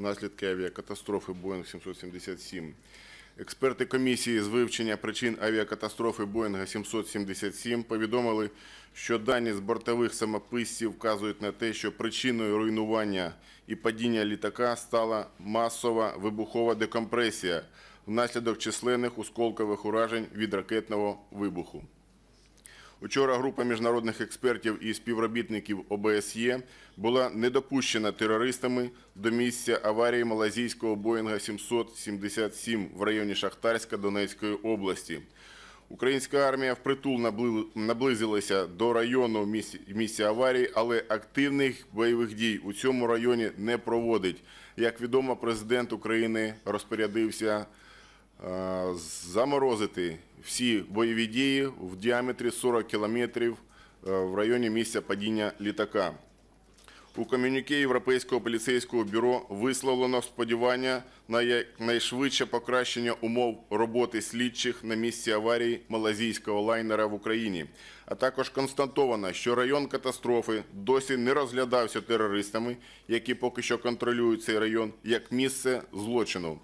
наслідки авіакатастрофи Боїнг 777. Експерти комісії з вивчення причин авіакатастрофи Боїнга 777 повідомили, що дані з бортових самописців вказують на те, що причиною руйнування і падіння літака стала масова вибухова декомпресія внаслідок численних осколкових уражень від ракетного вибуху. Учора група міжнародних експертів і співробітників ОБСЄ була не допущена терористами до місця аварії малазійського Боїнга 777 в районі Шахтарська Донецької області. Українська армія впритул набли- наблизилася до району місця- аварії, але активних бойових дій у цьому районі не проводить. Як відомо, президент України розпорядився заморозити всі бойові дії в діаметрі 40 кілометрів е, в районі місця падіння літака. У комюніке Європейського поліцейського бюро висловлено сподівання на якнайшвидше покращення умов роботи слідчих на місці аварії малазійського лайнера в Україні, а також констатовано, що район катастрофи досі не розглядався терористами, які поки що контролюють цей район, як місце злочину.